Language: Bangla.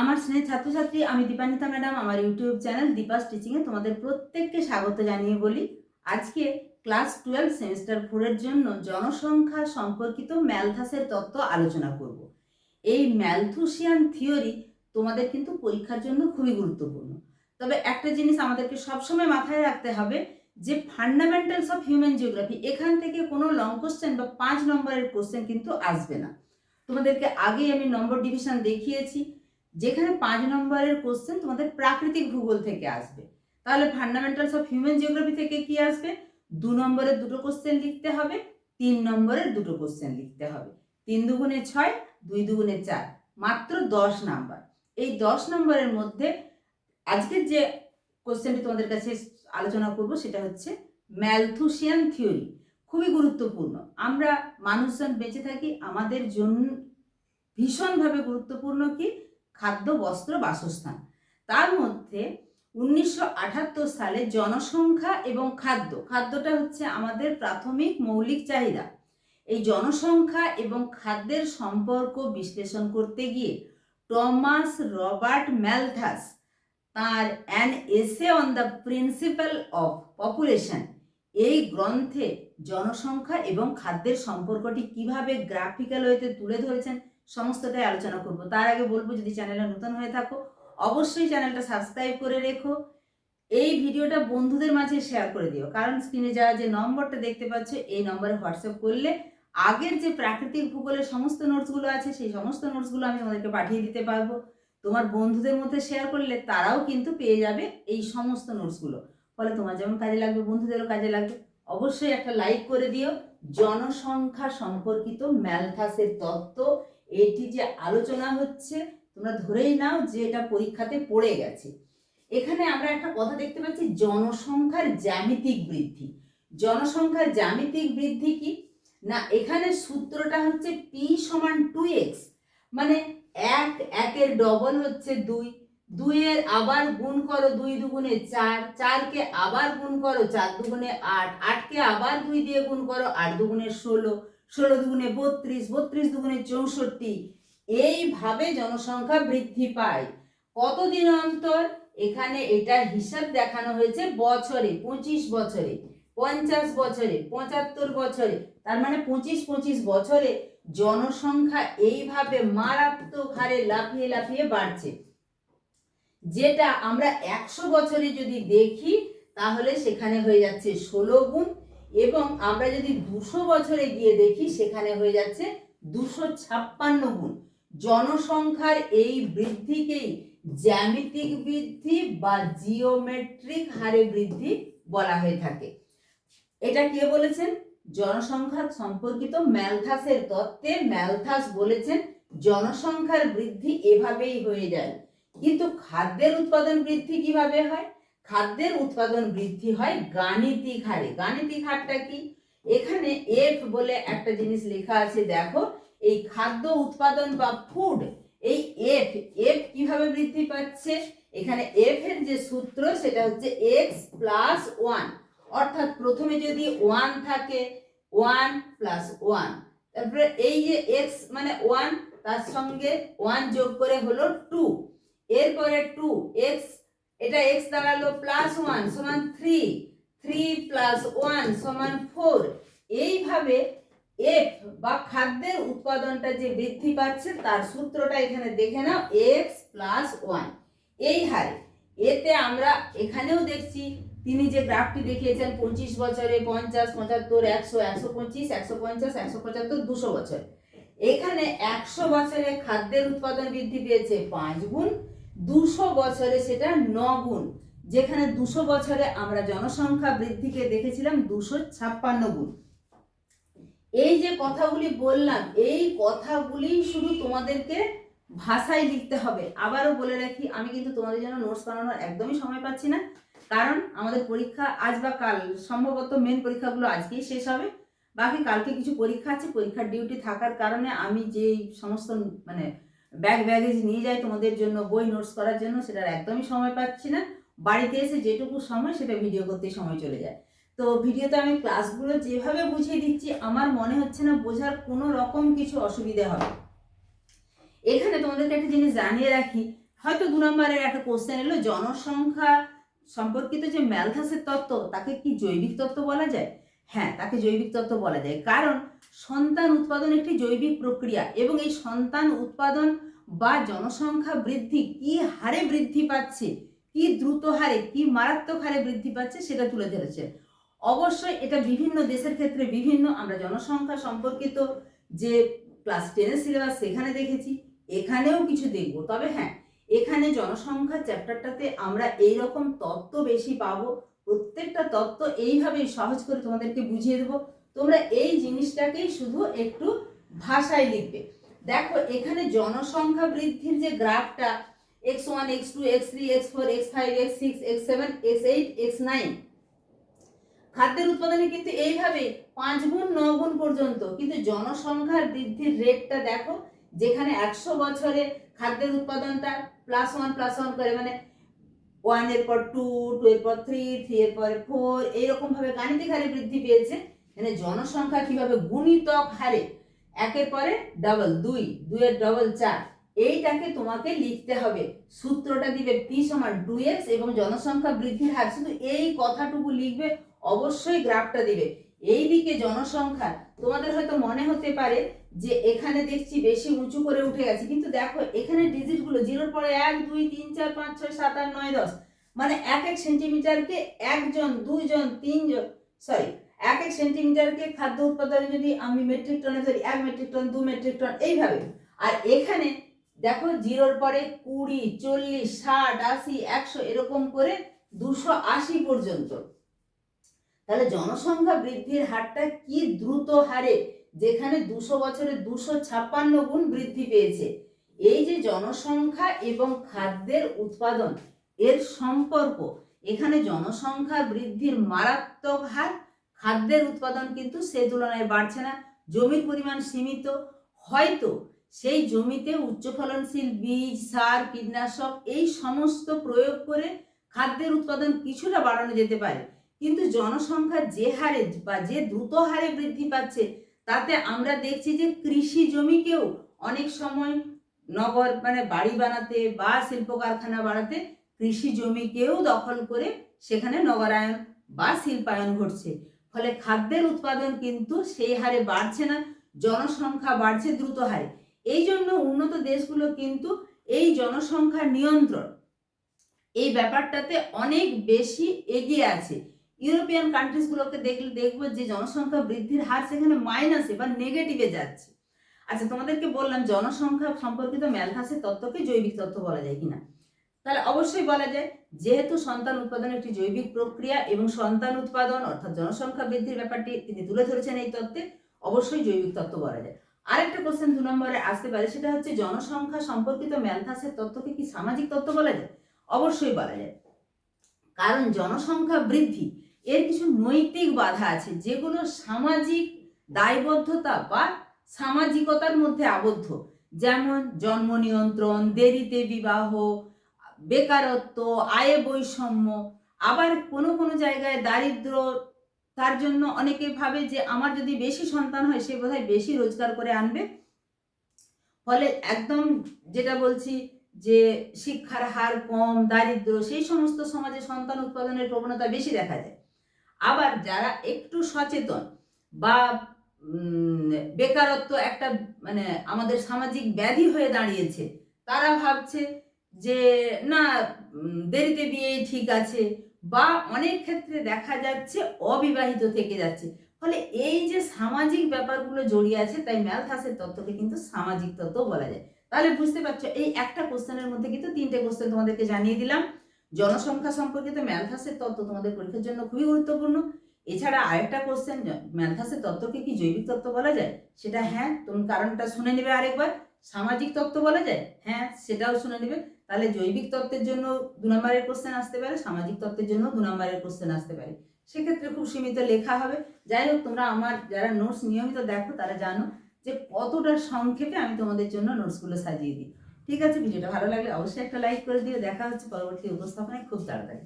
আমার স্নেহ ছাত্রছাত্রী, আমি দীপান্বিতা ম্যাডাম, আমার ইউটিউব চ্যানেল দীপাস টিচিংয়ে তোমাদের প্রত্যেককে স্বাগত জানিয়ে বলি। আজকে ক্লাস টুয়েলভ সেমিস্টার ফোরের জন্য জনসংখ্যা সম্পর্কিত ম্যালথাসের তত্ত্ব আলোচনা করব। এই ম্যালথুসিয়ান থিওরি তোমাদের কিন্তু পরীক্ষার জন্য খুবই গুরুত্বপূর্ণ। তবে একটা জিনিস আমাদেরকে সবসময় মাথায় রাখতে হবে যে ফান্ডামেন্টালস অফ হিউম্যান জিওগ্রাফি, এখান থেকে কোনো লং কোশ্চেন বা পাঁচ নম্বরের কোশ্চেন কিন্তু আসবে না। তোমাদেরকে আগেই আমি নম্বর ডিভিশন দেখিয়েছি। যেখানে পাঁচ নম্বরের কোশ্চেন তোমাদের প্রাকৃতিক ভূগোল থেকে আসবে। তাহলে ফান্ডামেন্টালস অফ হিউম্যান জিওগ্রাফি থেকে কি আসবে? দু নম্বরের দুটো কোশ্চেন লিখতে হবে, তিন নম্বরের দুটো কোশ্চেন লিখতে হবে। তিন দুগুণে ছয়, দুই দুগুণে চার, মাত্র দশ নাম্বার। এই দশ নম্বরের মধ্যে আজকের যে কোশ্চেনটি তোমাদের কাছে আলোচনা করব, সেটা হচ্ছে ম্যালথুসিয়ান থিওরি খুবই গুরুত্বপূর্ণ। আমরা মানুষজন বেঁচে থাকি, আমাদের জন্য ভীষণভাবে গুরুত্বপূর্ণ কি? খাদ্য, বস্ত্র, বাসস্থান। তার মধ্যে উনিশশো সালে জনসংখ্যা এবং খাদ্য। খাদ্যটা হচ্ছে আমাদের প্রাথমিক মৌলিক চাহিদা। এই জনসংখ্যা এবং খাদ্যের সম্পর্ক বিশ্লেষণ করতে গিয়ে টমাস রবার্ট ম্যালথাস তার an essay on the principle of population. এই গ্রন্থে জনসংখ্যা এবং খাদ্যের সম্পর্কটি কীভাবে গ্রাফিক্যাল ওয়েতে তুলে ধরেছেন সমস্তটাই আলোচনা করব। তার আগে বলব, যদি চ্যানেলে নতুন হয়ে থাকো, অবশ্যই চ্যানেলটা সাবস্ক্রাইব করে রেখো। এই ভিডিওটা বন্ধুদের মাঝে শেয়ার করে দিও। কারণ স্ক্রিনে যারা যে নম্বরটা দেখতে পাচ্ছ, এই নম্বরে হোয়াটসঅ্যাপ করলে আগের যে প্রাকৃতিক ভূগোলের সমস্ত নোটসগুলো আছে, সেই সমস্ত নোটসগুলো আমি তোমাদেরকে পাঠিয়ে দিতে পারব। তোমার বন্ধুদের মধ্যে শেয়ার করলে তারাও কিন্তু পেয়ে যাবে এই সমস্ত নোটসগুলো ফলে তোমার যেমন কাজে লাগবে, বন্ধুদেরও কাজে লাগবে। অবশ্যই একটা লাইক করে দিও। জনসংখ্যা সম্পর্কিত ম্যালথাসের তত্ত্ব এটি যে আলোচনা হচ্ছে, তোমরা ধরেই নাও যে এটা পরীক্ষাতে পড়ে গেছে। এখানে আমরা একটা কথা দেখতে পাচ্ছি, জনসংখ্যার জ্যামিতিক বৃদ্ধি। জনসংখ্যার জ্যামিতিক বৃদ্ধি কি? না, এখানে সূত্রটা হচ্ছে পি সমান টু এক্স মানে এক, একের ডবল হচ্ছে দুই, দুইয়ের আবার গুণ করো দুই দুগুণে চার, চারকে আবার গুণ করো চার দুগুণে আট, আটকে আবার দুই দিয়ে গুণ করো আট দুগুণে ষোলো ষোলো দুগুণে বত্রিশ বত্রিশ দুগুণে চৌষট্টি। এইভাবে জনসংখ্যা বৃদ্ধি পায়। কতদিন অন্তর? এখানে এটার হিসাব দেখানো হয়েছে বছরে, পঁচিশ বছরে, পঞ্চাশ বছরে, পঁচাত্তর বছরে। তার মানে পঁচিশ পঁচিশ বছরে জনসংখ্যা এইভাবে মারাত্মক হারে লাফিয়ে লাফিয়ে বাড়ছে। যেটা আমরা একশো বছরে যদি দেখি, তাহলে সেখানে হয়ে যাচ্ছে ষোলো গুণ এবং আমরা যদি দুশো বছরে গিয়ে দেখি, সেখানে হয়ে যাচ্ছে দুশো ছাপ্পান্ন গুণ। জনসংখ্যার এই বৃদ্ধিকেই জ্যামিতিক বৃদ্ধি বা জিওমেট্রিক হারে বৃদ্ধি বলা হয়ে থাকে। এটা কে বলেছেন? জনসংখ্যা সম্পর্কিত ম্যালথাসের তত্ত্বে ম্যালথাস বলেছেন, জনসংখ্যার বৃদ্ধি এভাবেই হয়ে যায়। কিন্তু খাদ্যের উৎপাদন বৃদ্ধি কীভাবে হয়? খাদ্যের উৎপাদন বৃদ্ধি হয় গাণিতিক হারে। গাণিতিক হারটা কি? এখানে এফ বলে একটা জিনিস লেখা আছে, দেখো, এই খাদ্য উৎপাদন বা ফুড এই এফ এফ কীভাবে বৃদ্ধি পাচ্ছে? এখানে এফ এর যে সূত্র, সেটা হচ্ছে এক্স প্লাস ওয়ান অর্থাৎ প্রথমে যদি ওয়ান থাকে ওয়ান প্লাস ওয়ান তারপরে এই যে এক্স মানে ওয়ান তার সঙ্গে ওয়ান যোগ করে হলো টু এরপরে টু এক্স এটা এক্স দাঁড়াল প্লাস ওয়ান সমান থ্রি থ্রি প্লাস ওয়ান সমান ফোর এইভাবে এফ বা খাদ্যের উৎপাদনটা যে বৃদ্ধি পাচ্ছে, তার সূত্রটা এখানে দেখে নাও এক্স প্লাস ওয়ান এই হারে, এতে আমরা এখানেও দেখছি, তিনি যে গ্রাফটি দেখিয়েছেন, পঁচিশ বছরে পঞ্চাশ, পঁচাত্তর, একশো একশো পঁচিশ, একশো পঞ্চাশ, একশো পঁচাত্তর, দুশো বছর। এখানে একশো বছরে খাদ্যের উৎপাদন বৃদ্ধি পেয়েছে পাঁচ গুণ দুশো বছরে সেটা ন গুণ যেখানে দুশো বছরে আমরা জনসংখ্যা বৃদ্ধিকে দেখেছিলাম দুশো ছাপ্পান্ন গুণ। এই যে কথাগুলি বললাম, এই কথাগুলি শুধু তোমাদেরকে ভাষায় লিখতে হবে। আবারও বলে রাখি, আমি কিন্তু তোমাদের জন্য নোটস বানানোর একদমই সময় পাচ্ছি না, কারণ আমাদের পরীক্ষা আজ বা কাল, সম্ভবত মেন পরীক্ষাগুলো আজকেই শেষ হবে। বাকি কালকে কিছু পরীক্ষা আছে, পরীক্ষার ডিউটি থাকার কারণে আমি যেই সমস্ত মানে ব্যাগ ব্যাগেজ নিয়ে যাই তোমাদের জন্য, বই নোটস করার জন্য, সেটার একদমই সময় পাচ্ছি না। বাড়িতে এসে যেটুকু সময়, সেটা ভিডিও করতে সময় চলে যায়। তো ভিডিওতে আমি ক্লাসগুলো যেভাবে বুঝিয়ে দিচ্ছি, আমার মনে হচ্ছে না বোঝার কোনো রকম কিছু অসুবিধে হবে। এখানে তোমাদেরকে একটা জিনিস জানিয়ে রাখি, হয়তো দু নম্বরের একটা কোশ্চেন এলো, জনসংখ্যা সম্পর্কিত যে ম্যালথাসের তত্ত্ব, তাকে কি জৈবিক তত্ত্ব বলা যায়? হ্যাঁ তাকে জৈবিক তত্ত্ব বলা যায়। কারণ সন্তান উৎপাদন একটি জৈবিক প্রক্রিয়া এবং এই সন্তান উৎপাদন বা জনসংখ্যা বৃদ্ধি কি হারে বৃদ্ধি পাচ্ছে, কি দ্রুত হারে, কি মারাত্মক হারে বৃদ্ধি পাচ্ছে সেটা তুলে ধরেছে। অবশ্যই এটা বিভিন্ন দেশের ক্ষেত্রে বিভিন্ন, আমরা জনসংখ্যা সম্পর্কিত যে ক্লাস টেনের সিলেবাস সেখানে দেখেছি, এখানেও কিছু দেখব। তবে হ্যাঁ এখানে জনসংখ্যা চ্যাপ্টারটাতে আমরা এই রকম তত্ত্ব বেশি পাবো প্রত্যেকটা তত্ত্ব এইভাবেই সহজ করে তোমাদেরকে বুঝিয়ে দেবো। তোমরা এই জিনিসটাকেই শুধু একটু ভাষায় লিখবে। দেখো, এখানে জনসংখ্যা বৃদ্ধির যে গ্রাফটা, X one, X two, X three, X four, X five, X six, X seven, X eight, X nine. খাদ্যের উৎপাদনে কিন্তু এইভাবে পাঁচ গুণ, ন গুণ পর্যন্ত কিন্তু জনসংখ্যার বৃদ্ধির রেটটা দেখো, যেখানে একশো বছরে খাদ্যের উৎপাদনটা প্লাস ওয়ান প্লাস ওয়ান করে মানে ওয়ানের পর টু টু এর পর থ্রি থ্রি এর পর ফোর এইরকম ভাবে গাণিতিক হারে বৃদ্ধি পেয়েছে। মানে জনসংখ্যা কীভাবে গুণিতক হারে? একের পরে ডাবল দুই, দুইয়ের ডবল চার। এইটাকে তোমাকে লিখতে হবে। সূত্রটা দিবে পি সমান টু এক্স এবং জনসংখ্যা বৃদ্ধির হার। শুধু এই কথাটুকু লিখবে, অবশ্যই গ্রাফটা দিবে। এই দিকে জনসংখ্যা, তোমাদের হয়তো মনে হতে পারে যে এখানে দেখছি বেশি উঁচু করে উঠে গেছে। কিন্তু দেখো এখানে ডিজিটগুলো জিরোর পরে এক, দুই, তিন, চার, পাঁচ, ছয়, সাত, আট, নয়, দশ। মানে এক এক সেন্টিমিটারকে একজন, দুইজন, তিনজন সরি এক এক সেন্টিমিটারকে খাদ্য উৎপাদনে যদি আমি মেট্রিক টনে ধরি, এক মেট্রিক টন দু মেট্রিক টন এইভাবে। আর এখানে দেখো জিরোর পরে কুড়ি, চল্লিশ, ষাট, আশি, একশো, এরকম করে দুশো আশি পর্যন্ত। তাহলে জনসংখ্যা বৃদ্ধির হারটা কি দ্রুত হারে? যেখানে দুশো বছরে দুশো ছাপ্পান্ন গুণ বৃদ্ধি পেয়েছে। এই যে জনসংখ্যা এবং খাদ্যের উৎপাদন, এর সম্পর্ক, এখানে জনসংখ্যা বৃদ্ধির মারাত্মক হার, খাদ্যের উৎপাদন কিন্তু সে তুলনায় বাড়ছে না, জমির পরিমাণ সীমিত। হয়তো সেই জমিতে উচ্চ ফলনশীল বীজ, সার, কীটনাশক এই সমস্ত প্রয়োগ করে খাদ্যের উৎপাদন কিছুটা বাড়ানো যেতে পারে। কিন্তু জনসংখ্যা যে হারে বা যে দ্রুত হারে বৃদ্ধি পাচ্ছে তাতে আমরা দেখছি যে কৃষি জমিকেও অনেক সময় নগর মানে বাড়ি বানাতে বা শিল্প কারখানা বাড়াতে কৃষি জমিকেও দখল করে সেখানে নগরায়ন বা শিল্পায়ন ঘটছে। ফলে খাদ্যের উৎপাদন কিন্তু সেই হারে বাড়ছে না, জনসংখ্যা বাড়ছে দ্রুত হারে। এই জন্য উন্নত দেশগুলো কিন্তু এই জনসংখ্যা নিয়ন্ত্রণ এই ব্যাপারটাতে অনেক বেশি এগিয়ে আছে। ইউরোপিয়ান কান্ট্রিজগুলোকে দেখলে, দেখব যে জনসংখ্যা বৃদ্ধির হার সেখানে মাইনাসে বা নেগেটিভে যাচ্ছে। আচ্ছা তোমাদেরকে বললাম, জনসংখ্যা সম্পর্কিত ম্যালথাসের তত্ত্বকে জৈবিক তত্ত্ব বলা যায় কিনা? তাহলে অবশ্যই বলা যায়, যেহেতু সন্তান উৎপাদন একটি জৈবিক প্রক্রিয়া এবং সন্তান উৎপাদন অর্থাৎ জনসংখ্যা বৃদ্ধির ব্যাপারটি তিনি তুলে ধরেছেন এই তত্ত্বে, অবশ্যই জৈবিক তত্ত্ব বলা যায়। আরেকটা কোশ্চেন দু নম্বরে আসতে পারে, সেটা হচ্ছে জনসংখ্যা সম্পর্কিত ম্যালথাসের তত্ত্বকে কি সামাজিক তত্ত্ব বলা যায়? অবশ্যই বলা যায়। কারণ জনসংখ্যা বৃদ্ধি এর কিছু নৈতিক বাধা আছে যেগুলো সামাজিক দায়বদ্ধতা বা সামাজিকতার মধ্যে আবদ্ধ। যেমন জন্ম নিয়ন্ত্রণ, দেরিতে বিবাহ, বেকারত্ব, আয় বৈষম্য। আবার কোনো কোনো জায়গায় দারিদ্র, তার জন্য অনেকে ভাবে যে আমার যদি বেশি সন্তান হয়, সে বোধহয় বেশি রোজগার করে আনবে। ফলে একদম যেটা বলছি যে শিক্ষার হার কম, দারিদ্র, সেই সমস্ত সমাজে সন্তান উৎপাদনের প্রবণতা বেশি দেখা যায়। আবার যারা একটু সচেতন বা বেকারত্ব একটা মানে আমাদের সামাজিক ব্যাধি হয়ে দাঁড়িয়েছে, তারা ভাবছে যে, না দেরিতে বিয়ে ঠিক আছে। বা অনেক ক্ষেত্রে দেখা যাচ্ছে অবিবাহিত থেকে যাচ্ছে। ফলে এই যে সামাজিক ব্যাপারগুলো জড়িয়ে আছে, তাই ম্যালথাসের তত্ত্বকে কিন্তু সামাজিক তত্ত্ব বলা যায়। তাহলে বুঝতে পারছ, এই একটা কোশ্চেনের মধ্যে কিন্তু তিনটে কোশ্চেন তোমাদেরকে জানিয়ে দিলাম। জনসংখ্যা সম্পর্কিত ম্যালথাসের তত্ত্ব তোমাদের পরীক্ষার জন্য খুবই গুরুত্বপূর্ণ। এছাড়া আরেকটা কোশ্চেন ম্যালথাসের তত্ত্বকে কি জৈবিক তত্ত্ব বলা যায়? সেটা হ্যাঁ তুমি কারণটা শুনে নেবে আরেকবার। সামাজিক তত্ত্ব বলা যায়? হ্যাঁ সেটাও শুনে নেবে। তাহলে জৈবিক তত্ত্বের জন্য দু নম্বরের কোশ্চেন আসতে পারে, সামাজিক তত্ত্বের জন্য দু নম্বরের কোশ্চেন আসতে পারে। সেক্ষেত্রে খুব সীমিত লেখা হবে। যাই হোক, তোমরা আমার যারা নোটস নিয়মিত দেখো, তারা জানো যে কতটা সংক্ষেপে আমি তোমাদের জন্য নোটসগুলো সাজিয়ে দিই। ঠিক আছে, ভিডিওটা ভালো লাগলে অবশ্যই একটা লাইক করে দিও। দেখা হচ্ছে পরবর্তী উপস্থাপনায়। খুব তাড়াতাড়ি।